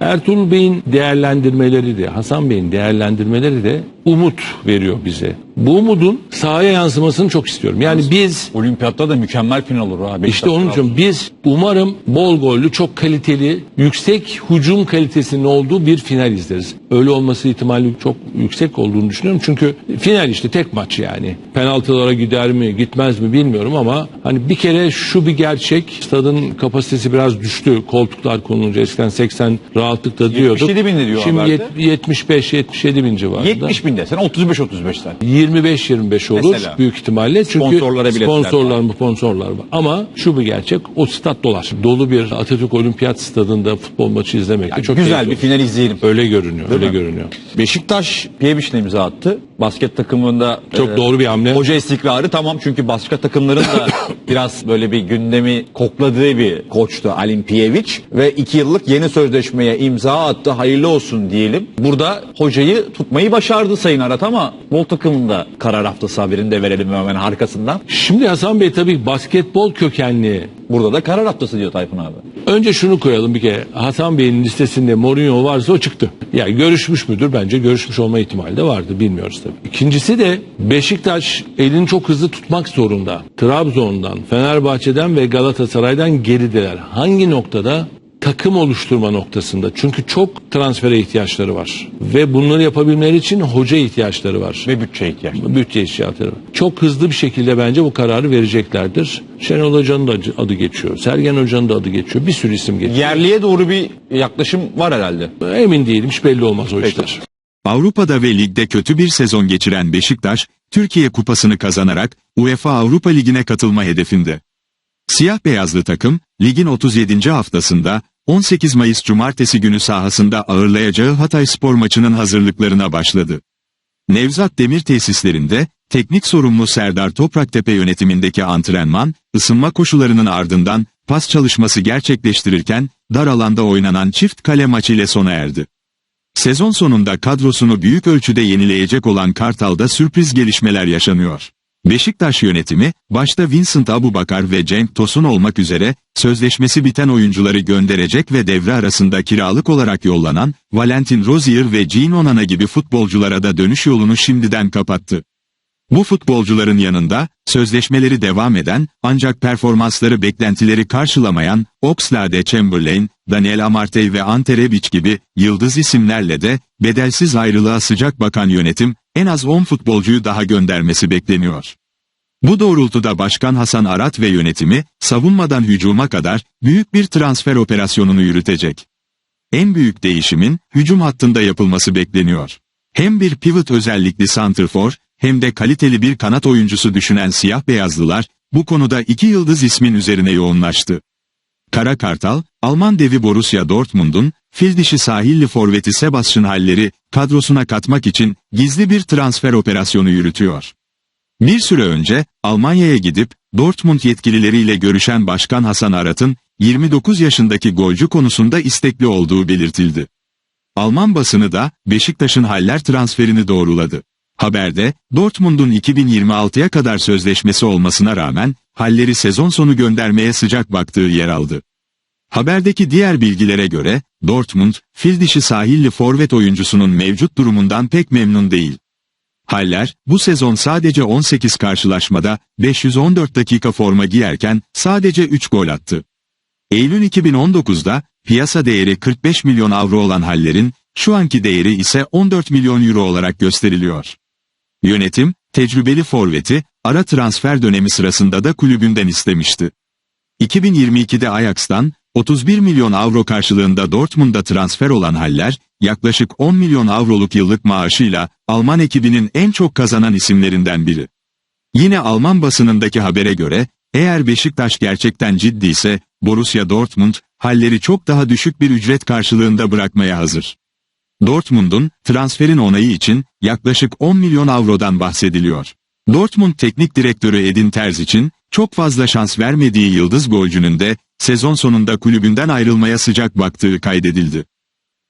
Ertuğrul Bey'in değerlendirmeleri de, Hasan Bey'in değerlendirmeleri de umut veriyor bize. Bu umudun sahaya yansımasını çok istiyorum. Yani biz Olimpiyatta da mükemmel final olur ha. işte onun için biz umarım bol gollü, çok kaliteli, yüksek hücum kalitesinin olduğu bir final izleriz. Öyle olması ihtimali çok yüksek olduğunu düşünüyorum. Çünkü final işte tek maç yani. Penaltılara gider mi, gitmez mi bilmiyorum ama hani bir kere şu bir gerçek. Stadın kapasitesi biraz düştü. Koltuklar konulunca eskiden 80 rahatlıkla diyorduk. 77 bin diyor Şimdi haberde. 75-77 bin civarında. 70 bin desen 35-35 sen. 25-25 olur Mesela. büyük ihtimalle. Çünkü Sponsorlara biletler sponsorlar mı sponsorlar var. Ama şu bir gerçek o stat dolar. Dolu bir Atatürk Olimpiyat stadında futbol maçı izlemek de çok Güzel keyifli bir olur. final izleyelim. Öyle görünüyor. öyle mi? görünüyor. Beşiktaş Piyeviç'le imza attı. Basket takımında Çok e, doğru bir hamle. Hoca istikrarı tamam çünkü başka takımların da biraz böyle bir gündemi kokladığı bir koçtu Alim Piyeviç ve iki yıllık yeni sözleşmeye imza attı. Hayırlı olsun diyelim. Burada hocayı tutmayı başardı Sayın Arat ama bol takımında karar haftası haberini de verelim hemen arkasından. Şimdi Hasan Bey tabii basketbol kökenli. Burada da karar haftası diyor Tayfun abi. Önce şunu koyalım bir kere. Hasan Bey'in listesinde Mourinho varsa o çıktı. Yani görüşmüş müdür? Bence görüşmüş olma ihtimali de vardı. Bilmiyoruz tabii. İkincisi de Beşiktaş elini çok hızlı tutmak zorunda. Trabzon'dan, Fenerbahçe'den ve Galatasaray'dan gerideler. Hangi noktada? Takım oluşturma noktasında. Çünkü çok transfere ihtiyaçları var. Ve bunları yapabilmeleri için hoca ihtiyaçları var. Ve bütçe ihtiyaçları. Bütçe ihtiyaçları var. Çok hızlı bir şekilde bence bu kararı vereceklerdir. Şenol Hoca'nın da adı geçiyor. Sergen Hoca'nın da adı geçiyor. Bir sürü isim geçiyor. Yerliye doğru bir yaklaşım var herhalde. Emin değilim. Hiç belli olmaz o işler. Avrupa'da ve ligde kötü bir sezon geçiren Beşiktaş, Türkiye Kupası'nı kazanarak UEFA Avrupa Ligi'ne katılma hedefinde. Siyah beyazlı takım, ligin 37. haftasında 18 Mayıs Cumartesi günü sahasında ağırlayacağı Hatay Spor maçının hazırlıklarına başladı. Nevzat Demir tesislerinde, teknik sorumlu Serdar Topraktepe yönetimindeki antrenman, ısınma koşularının ardından pas çalışması gerçekleştirirken, dar alanda oynanan çift kale maçı ile sona erdi. Sezon sonunda kadrosunu büyük ölçüde yenileyecek olan Kartal'da sürpriz gelişmeler yaşanıyor. Beşiktaş yönetimi, başta Vincent Abubakar ve Cenk Tosun olmak üzere, sözleşmesi biten oyuncuları gönderecek ve devre arasında kiralık olarak yollanan, Valentin Rozier ve Jean Onana gibi futbolculara da dönüş yolunu şimdiden kapattı. Bu futbolcuların yanında, sözleşmeleri devam eden, ancak performansları beklentileri karşılamayan, Oxlade Chamberlain, Daniel Amartey ve Ante Rebic gibi, yıldız isimlerle de, bedelsiz ayrılığa sıcak bakan yönetim, en az 10 futbolcuyu daha göndermesi bekleniyor. Bu doğrultuda Başkan Hasan Arat ve yönetimi, savunmadan hücuma kadar, büyük bir transfer operasyonunu yürütecek. En büyük değişimin, hücum hattında yapılması bekleniyor. Hem bir pivot özellikli santrfor, hem de kaliteli bir kanat oyuncusu düşünen siyah beyazlılar, bu konuda iki yıldız ismin üzerine yoğunlaştı. Kara Kartal, Alman devi Borussia Dortmund'un, fil dişi sahilli forveti Sebastian Haller'i kadrosuna katmak için gizli bir transfer operasyonu yürütüyor. Bir süre önce, Almanya'ya gidip, Dortmund yetkilileriyle görüşen Başkan Hasan Arat'ın, 29 yaşındaki golcü konusunda istekli olduğu belirtildi. Alman basını da, Beşiktaş'ın Haller transferini doğruladı. Haberde, Dortmund'un 2026'ya kadar sözleşmesi olmasına rağmen, Haller'i sezon sonu göndermeye sıcak baktığı yer aldı. Haberdeki diğer bilgilere göre, Dortmund, fil dişi sahilli forvet oyuncusunun mevcut durumundan pek memnun değil. Haller, bu sezon sadece 18 karşılaşmada, 514 dakika forma giyerken, sadece 3 gol attı. Eylül 2019'da, piyasa değeri 45 milyon avro olan Haller'in, şu anki değeri ise 14 milyon euro olarak gösteriliyor. Yönetim, tecrübeli forveti, ara transfer dönemi sırasında da kulübünden istemişti. 2022'de Ajax'tan, 31 milyon avro karşılığında Dortmund'a transfer olan Haller, yaklaşık 10 milyon avroluk yıllık maaşıyla, Alman ekibinin en çok kazanan isimlerinden biri. Yine Alman basınındaki habere göre, eğer Beşiktaş gerçekten ciddiyse, Borussia Dortmund, Haller'i çok daha düşük bir ücret karşılığında bırakmaya hazır. Dortmund'un, transferin onayı için, yaklaşık 10 milyon avrodan bahsediliyor. Dortmund teknik direktörü Edin Terz için, çok fazla şans vermediği yıldız golcünün de, sezon sonunda kulübünden ayrılmaya sıcak baktığı kaydedildi.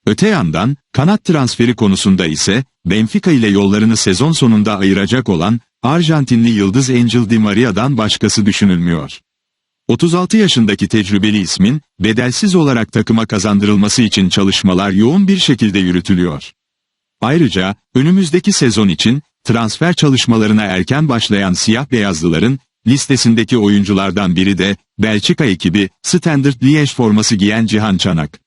Öte yandan, kanat transferi konusunda ise, Benfica ile yollarını sezon sonunda ayıracak olan, Arjantinli yıldız Angel Di Maria'dan başkası düşünülmüyor. 36 yaşındaki tecrübeli ismin bedelsiz olarak takıma kazandırılması için çalışmalar yoğun bir şekilde yürütülüyor. Ayrıca önümüzdeki sezon için transfer çalışmalarına erken başlayan siyah beyazlıların listesindeki oyunculardan biri de Belçika ekibi Standard Liège forması giyen Cihan Çanak.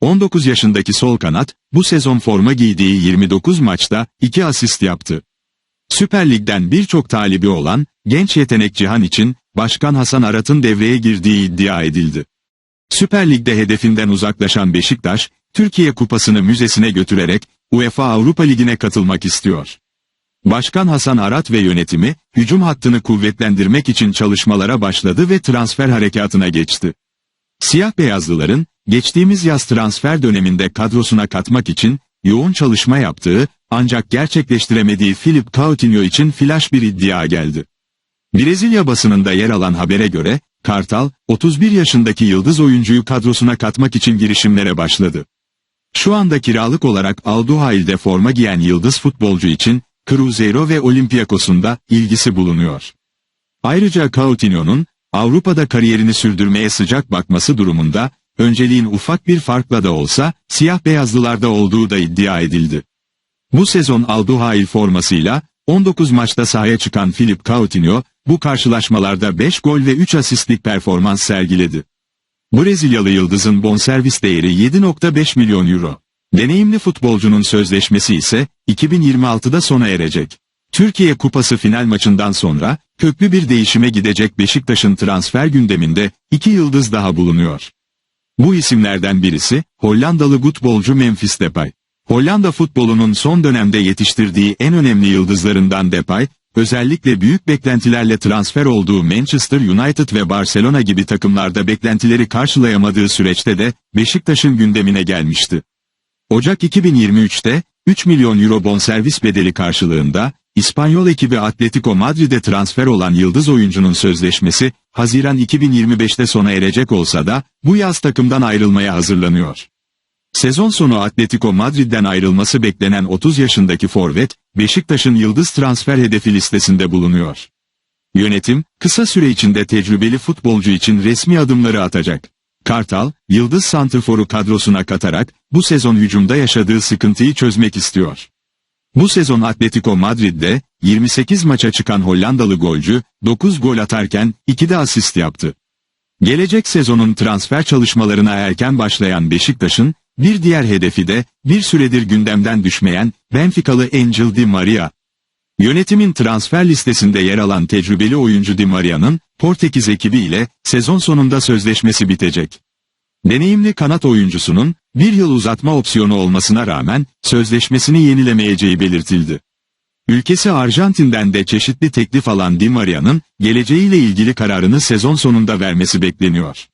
19 yaşındaki sol kanat bu sezon forma giydiği 29 maçta 2 asist yaptı. Süper Lig'den birçok talibi olan genç yetenek Cihan için Başkan Hasan Arat'ın devreye girdiği iddia edildi. Süper Lig'de hedefinden uzaklaşan Beşiktaş, Türkiye Kupası'nı müzesine götürerek UEFA Avrupa Ligi'ne katılmak istiyor. Başkan Hasan Arat ve yönetimi, hücum hattını kuvvetlendirmek için çalışmalara başladı ve transfer harekatına geçti. Siyah beyazlıların, geçtiğimiz yaz transfer döneminde kadrosuna katmak için, yoğun çalışma yaptığı, ancak gerçekleştiremediği Philip Coutinho için flash bir iddia geldi. Brezilya basınında yer alan habere göre, Kartal, 31 yaşındaki yıldız oyuncuyu kadrosuna katmak için girişimlere başladı. Şu anda kiralık olarak Alduhail'de forma giyen yıldız futbolcu için, Cruzeiro ve Olympiakos'un da ilgisi bulunuyor. Ayrıca Coutinho'nun, Avrupa'da kariyerini sürdürmeye sıcak bakması durumunda, önceliğin ufak bir farkla da olsa, siyah beyazlılarda olduğu da iddia edildi. Bu sezon Alduhail formasıyla 19 maçta sahaya çıkan Philip Coutinho, bu karşılaşmalarda 5 gol ve 3 asistlik performans sergiledi. Brezilyalı yıldızın bonservis değeri 7.5 milyon euro. Deneyimli futbolcunun sözleşmesi ise 2026'da sona erecek. Türkiye Kupası final maçından sonra köklü bir değişime gidecek Beşiktaş'ın transfer gündeminde iki yıldız daha bulunuyor. Bu isimlerden birisi Hollandalı futbolcu Memphis Depay. Hollanda futbolunun son dönemde yetiştirdiği en önemli yıldızlarından Depay, özellikle büyük beklentilerle transfer olduğu Manchester United ve Barcelona gibi takımlarda beklentileri karşılayamadığı süreçte de Beşiktaş'ın gündemine gelmişti. Ocak 2023'te 3 milyon euro bonservis bedeli karşılığında İspanyol ekibi Atletico Madrid'e transfer olan yıldız oyuncunun sözleşmesi Haziran 2025'te sona erecek olsa da bu yaz takımdan ayrılmaya hazırlanıyor. Sezon sonu Atletico Madrid'den ayrılması beklenen 30 yaşındaki forvet, Beşiktaş'ın yıldız transfer hedefi listesinde bulunuyor. Yönetim, kısa süre içinde tecrübeli futbolcu için resmi adımları atacak. Kartal, Yıldız Santrfor'u kadrosuna katarak, bu sezon hücumda yaşadığı sıkıntıyı çözmek istiyor. Bu sezon Atletico Madrid'de, 28 maça çıkan Hollandalı golcü, 9 gol atarken, 2 de asist yaptı. Gelecek sezonun transfer çalışmalarına erken başlayan Beşiktaş'ın, bir diğer hedefi de, bir süredir gündemden düşmeyen, Benficalı Angel Di Maria. Yönetimin transfer listesinde yer alan tecrübeli oyuncu Di Maria'nın, Portekiz ekibiyle, sezon sonunda sözleşmesi bitecek. Deneyimli kanat oyuncusunun, bir yıl uzatma opsiyonu olmasına rağmen, sözleşmesini yenilemeyeceği belirtildi. Ülkesi Arjantin'den de çeşitli teklif alan Di Maria'nın, geleceğiyle ilgili kararını sezon sonunda vermesi bekleniyor.